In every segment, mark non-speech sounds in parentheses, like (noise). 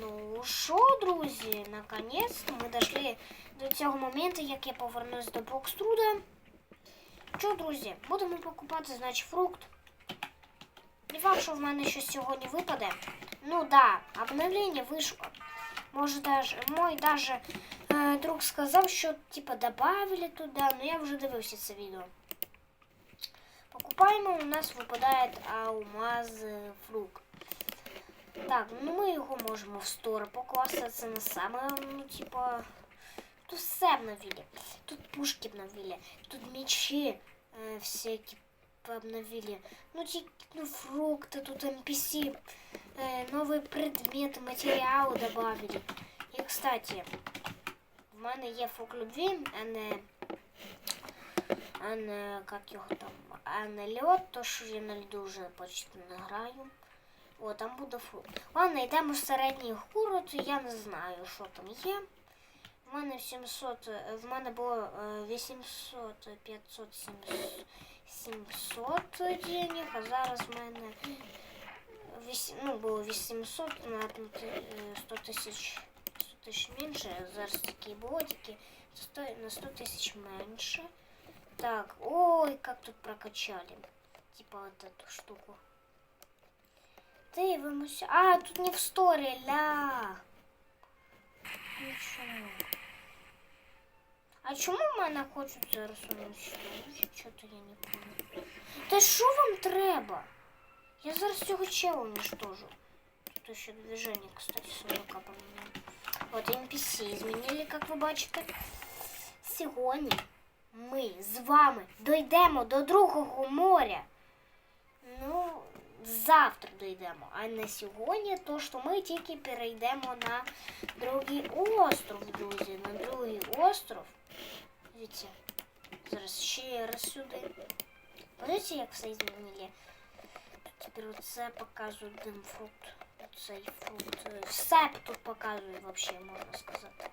Ну що, друзі, наконець-то ми дійшли до цього моменту, як я повернусь до Бокструда. Що, друзі, будемо покупати, значить, фрукт. Не факт, що в мене щось сьогодні випаде. Ну да, обновлення вийшло. Може даже, мой даже е, друг сказав, що типа добавили туди, но я вже дивився це відео. Покупаємо, у нас випадає алмаз е, фрукт. Так, ну ми його можемо в стор покласти. Це не саме, ну, типа. Тут все обновили. Тут пушки обновили, тут мечи е, всякі обновили. Ну, ті, ну, фрукти, тут NPC, е, нові предмети, матеріали добавили. І, кстати, в мене є фрукт любві, а не, а не, як його там, а не льод, то що я на льду вже почти не граю. О, там буде фрукт. Ладно, йдемо в середній город, я не знаю, що там є. В мене 700, е, в мене було е, 800, 500, 700, 700 денег, а зараз в мене віс- ну, було 800, на одну ти- е, 100 тисяч 100 тисяч менше, зараз такі було тільки 100, на 100 тисяч менше. Так, ой, как тут прокачали. Типа вот эту штуку. Дивимося. А, тут не в сторі, ля. Нічого. А чому мене хочуть зараз уничтожити? Що-то я не пам'ятаю. Та що вам треба? Я зараз цього чела уничтожу. Тут ще движение, кстати, сундука поменяли. Вот NPC змінили, як ви бачите. Сьогодні ми з вами дійдемо до другого моря. Ну, завтра дійдемо. А на сьогодні то, що ми тільки перейдемо на другий остров, друзі. На другий остров. Дивіться. Зараз ще раз сюди. Подивіться, як все змінили. Тепер оце показує один фрукт. Оцей фрукт. Е, Все тут показує, взагалі, можна сказати.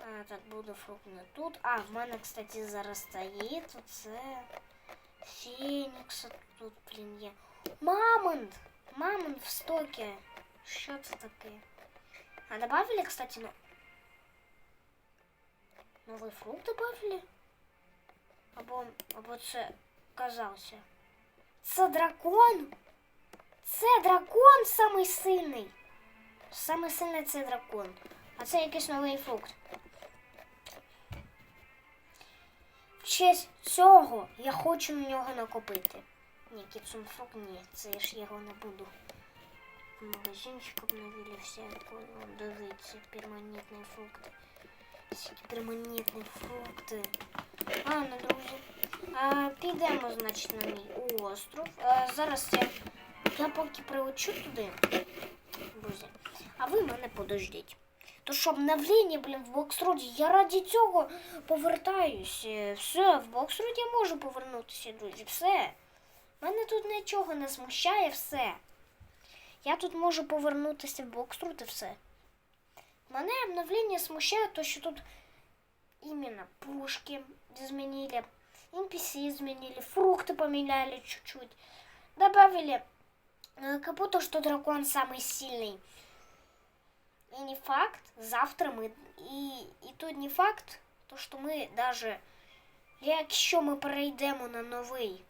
А, так, буде фрукт не тут. А, в мене, кстати, зараз стоїть. Оце Фенікс тут, блін, є. Мамонт! Мамонт в стокі. Що це таке? А добавили, кстати, ну... Новий фрукт добавили? Або, або це казався. Це дракон? Це дракон самий сильний. Самий сильний це дракон. А це якийсь новий фрукт. В честь цього я хочу на нього накопити. Ні, кіцун фрукт, ні, це я ж його не буду. Магазинчик обновили всяку. Вон, Дивіться, перманентні фрукти. Всякі перманентні фрукти. Ладно, друзі. А, підемо, значить, на мій остров. А, зараз я, я поки прилечу туди, друзі. А ви мене подождіть. То що обновлення, блін, в Бокструді, я раді цього повертаюсь. Е, Все, в Бокструді я можу повернутися, друзі. Все. Мене тут нічого не смущає, все. Я тут можу повернутися в Бокструд і все. Мене обновлення смущає, то що тут іменно пушки змінили, NPC змінили, фрукти поміняли чуть-чуть. Добавили э, как будто что дракон самый сильный. И не факт, завтра мы... І, і тут не факт, то що ми даже... Якщо ми перейдемо на новий е,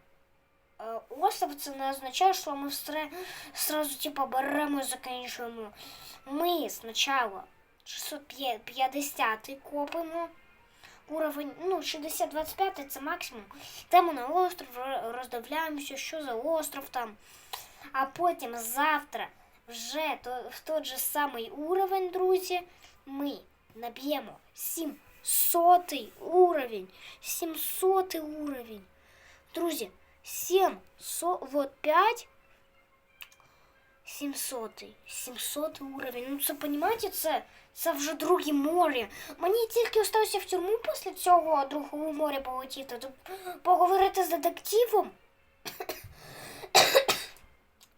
остров, це не означає, що ми встре, сразу типа беремо і закінчуємо. Ми спочатку 650 копимо. Уровень, ну, 60-25 це максимум. Йдемо на остров, роздивляємося, що за остров там. А потім завтра вже то, в той же самий уровень, друзі, ми наб'ємо 700 уровень. 700 уровень. Друзі, 700, вот 5 700, 700 уровень. Ну це, понімаєте, це, це вже друге море. Мені тільки осталося в тюрму після цього другого моря полетіти, то поговорити з детективом.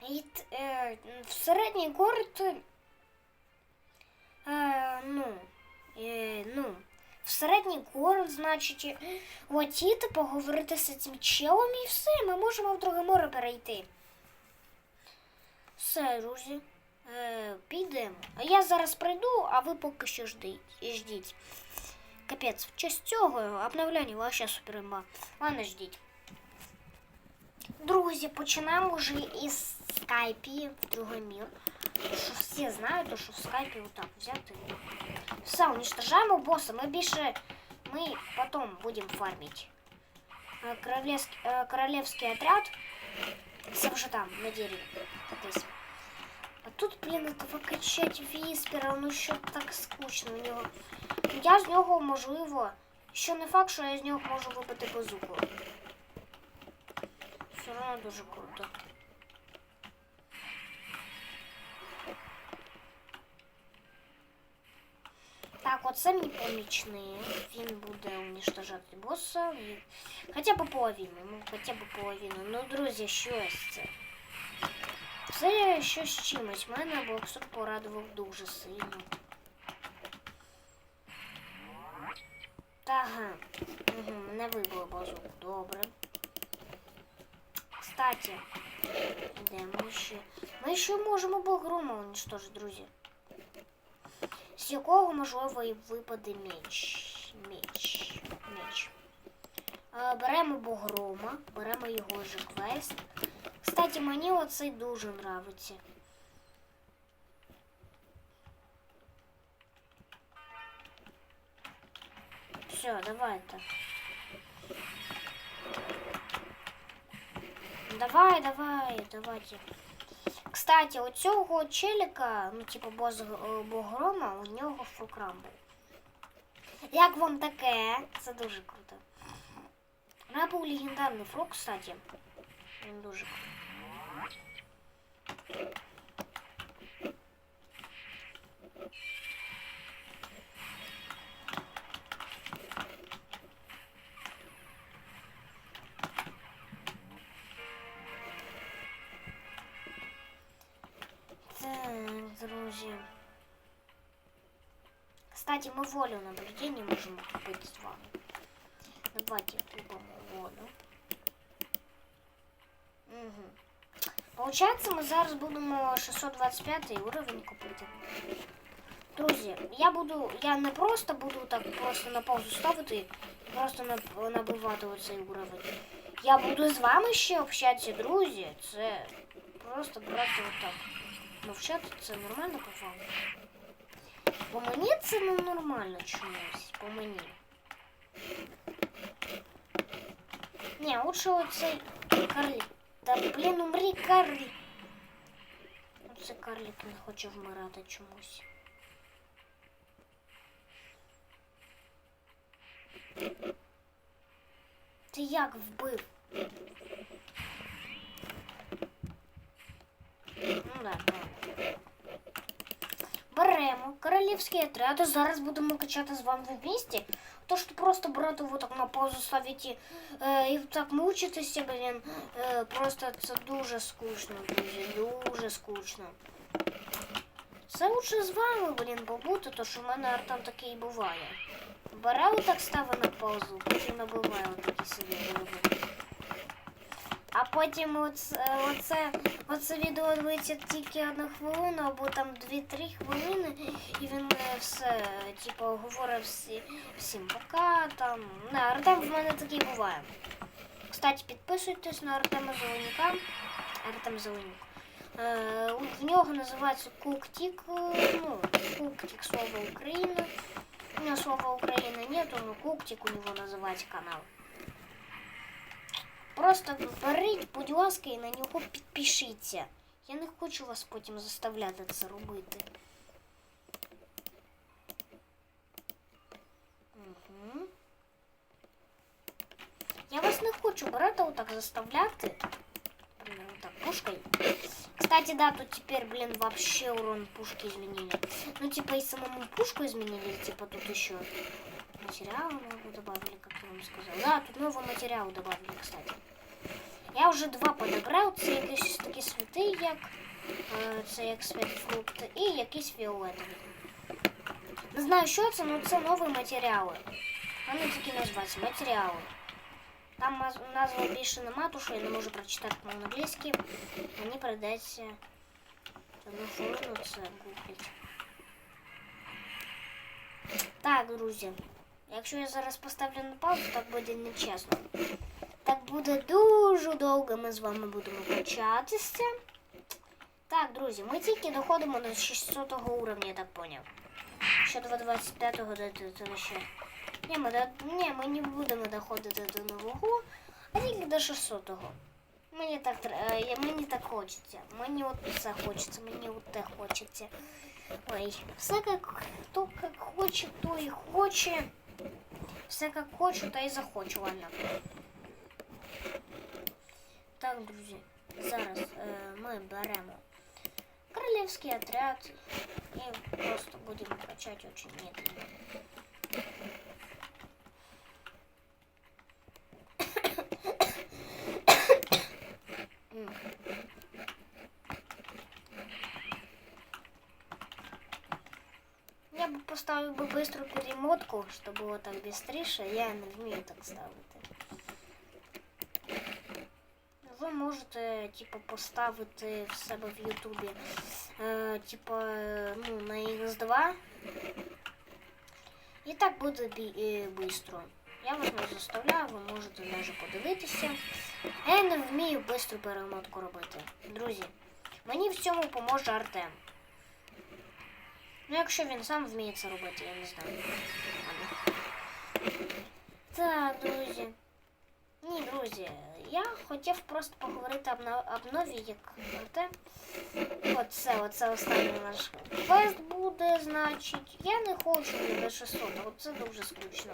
І т- е, в середній город, е, ну, е, ну, в середній город, значить, летіти, поговорити з цим челом і все, ми можемо в друге море перейти. Все, друзі. Е, підемо. А я зараз прийду, а ви поки що ждіть. ждіть. Капець, в честь цього обновлення вообще суперимба. Ладно, ждіть. Друзі, починаємо вже із скайпі другий мір. Що всі знають, що в скайпі отак взяти. Все, уничтожаємо босса. Ми більше. Ми потім будемо фармити. Е, Королевський, е, королевський отряд. Це вже там, на дереві. Десь. А тут, блін, этого качать віспера, ну що так скучно у нього. Я з нього можливо. Що не факт, що я з нього можу вибити базуку. Все одно дуже круто. Оце мій помічник. Він буде уничтожати боса. Хоча б половину, ну хоча б половину. Ну, друзі, щось це. Це щось чимось. Мене боксер порадував дуже сильно. Ага. Угу, мене вибило базуку. Добре. Кстати, йдемо ще. Ми ще можемо богрома уничтожити, друзі. З якого можливо і випаде меч. Меч. Меч. Е, Беремо богрома, беремо його же квест. Кстати, мені оцей дуже нравиться. Все, давайте. Давай, давай, давайте. Кстати, у цього челіка, ну, типу, бос е, Богрома, у нього фукрам був. Як вам таке? Це дуже круто. У мене був легендарний фрукт, кстати. Він дуже крутий. Так, друзі. Кстати, мы волю наблюдения можем купить с вами. Давайте купим воду. Угу. Получається, ми зараз будемо 625 уровень купити. Друзі, я буду. Я не просто буду так просто на паузу ставити і просто наб- набивати оцей уровень. Я буду з вами ще общатися, друзі. Це просто брати отак. Мовчати це нормально по вам? По мені це не нормально чомусь. По мені. Ні, лучше оцей карлік. Та блін, умрі карлік. Оце карлік не хоче вмирати чомусь. Ти як вбив? Ну да, правильно. Беремо королівський отряд. і Зараз будемо качати з вами в місті. То що просто брати вот так на паузу ставити е, і так мучитися, блін. Е, просто це дуже скучно, друзі. Дуже скучно. Це лучше з вами, блін, побути, то що в мене там таке і буває. Бере отак ставить на паузу, потім набиває отакі собі голови. А потім оце, оце, оце відео дивиться тільки одну хвилину, або там 2-3 хвилини, і він е, все, типу, говорить всі, всім пока, там. Не, Артем в мене такий буває. Кстати, підписуйтесь на Артема Зеленюка. Артем Зеленюк. Е, в нього називається Куктік, е, ну, Куктік Слово Україна. У нього слова Україна нету, но Куктік у нього називається канал. Просто беріть, будь ласка, і на нього підпишіться. Я не хочу вас потім заставляти це робити. Угу. Я вас не хочу брата отак заставляти. Блин, вот так пушкой. Кстати, да, тут теперь, блин, вообще урон пушки изменили. Ну, типа, и самому пушку изменили, типа, тут еще материалы новые добавили, как я вам сказал. Да, тут новый материал добавили, кстати. Я вже два подобрав. Це якісь такі світи, як е, це як світфрукти, і якісь фіолетові. Не знаю, що це, але це нові матеріали. Вони такі називаються матеріали. Там маз- назва більше нема, тому що я не можу прочитати на англійській. Мені прийдеться одну хвилину це гуглить. Так, друзі. Якщо я зараз поставлю на паузу, так буде нечесно. Так буде дуже довго ми з вами будемо качатися. Так, друзі, ми тільки доходимо до 600 уровня, я так поняв. Ще до 25-го до ще. Ні, ми, до- ні, ми не будемо доходити до нового, а тільки до 600-го. Мені так, е, мені так хочеться. Мені от це хочеться, мені от те хочеться. Ой, все як хто як хоче, то і хоче. Все як хочу, та й захочу, ладно. Так, друзі, зараз е, ми беремо королевський отряд і просто будемо качати очень медленно. (coughs) М. Я бы поставил бы быструю перемотку, чтобы было так быстріше. Я не вмію так ставити. Ви можете, типу, поставити в себе в Ютубі, е, типу, е, ну, на X2. І так буде бі- е, бистро. Я вас не заставляю, ви можете навіть подивитися. А я не вмію бистру перемотку робити. Друзі, мені в цьому поможе Артем. Ну, якщо він сам вміє це робити, я не знаю. Ладно. Так, друзі. Ні, друзі, я хотів просто поговорити об, но- об новій, як Артем. Оце, оце останній наш квест буде, значить. Я не хочу до 600, оце дуже скучно.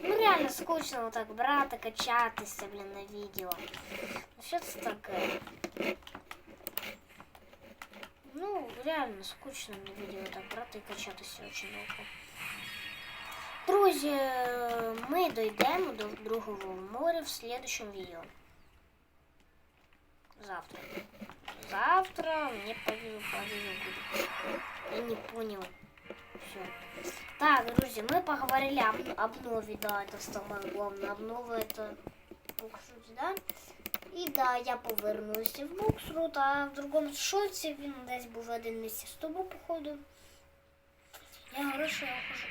Ну реально скучно отак брати, качатися, блін, на відео. Ну що це таке? Ну, реально скучно на відео так брати і качатися очень довго. Друзі, ми дійдемо до другого моря в следующем відео. Завтра. Завтра мне повезло, повезло будет. Я не понял. Все. Так, друзья, мы поговорили об, об нове, да, это самое главное. Обнова это буксрут, да? І да, я повернуся в буксрут, а в другому шоці він десь був один місяць тому, походу. Я говорю, що я хожу.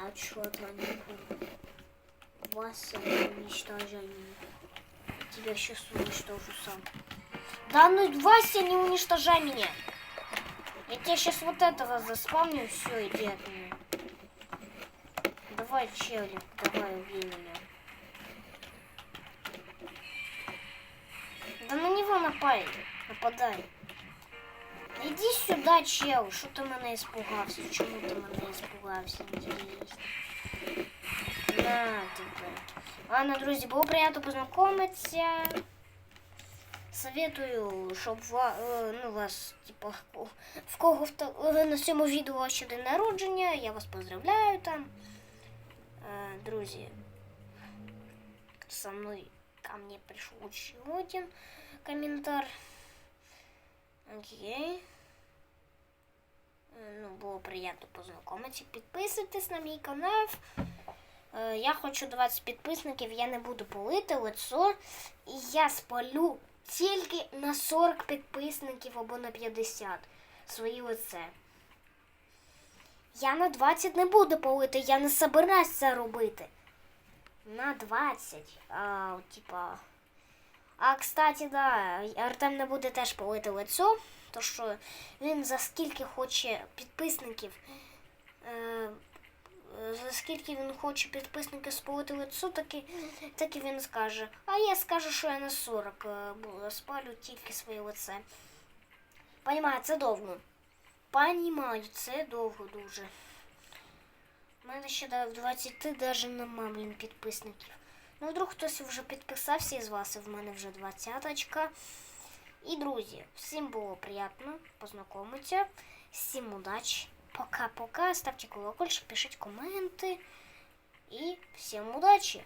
А чё то не помню. Вас уничтожение. Тебя сейчас уничтожу сам. Да ну, Вася, не уничтожай меня. Я тебе сейчас вот этого заспамню, все, иди от меня. Давай, челик, давай, убей меня. Напай, нападай. Иди сюда, чел, що ти мене испугався? Чому ти мене испугався? Інтересно. На тебе. Ладно, друзі, було приємно познайомитися. Советую, щоб ва, е, ну, вас, типа, в кого в, е, на цьому відео ще день народження, я вас поздравляю там. Е, Друзі, со мной ко мне пришел еще один комментарий. Окей. Е, Ну, було приємно познайомитися. Підписуйтесь на мій канал. Е, Я хочу 20 підписників, я не буду полити лицо. І я спалю тільки на 40 підписників або на 50 свої лице. Я на 20 не буду полити, я не собираюсь це робити. На 20. А, типа. А, кстати, да, Артем не буде теж полити лицо, то що він за скільки хоче підписників. Е, за скільки він хоче підписників сполити лицо, так і, так і він скаже. А я скажу, що я на 40 е, спалю тільки своє лице. Понімаю, це довго. Понімаю, це довго дуже. У мене ще до 20 навіть нема, блін, підписників. Ну, вдруг хтось вже підписався із вас, і в мене вже двадцяточка. І, друзі, всім було приємно познайомитися. Всім удачі. Пока-пока. Ставте колокольчик, пишіть коменти. І всім удачі!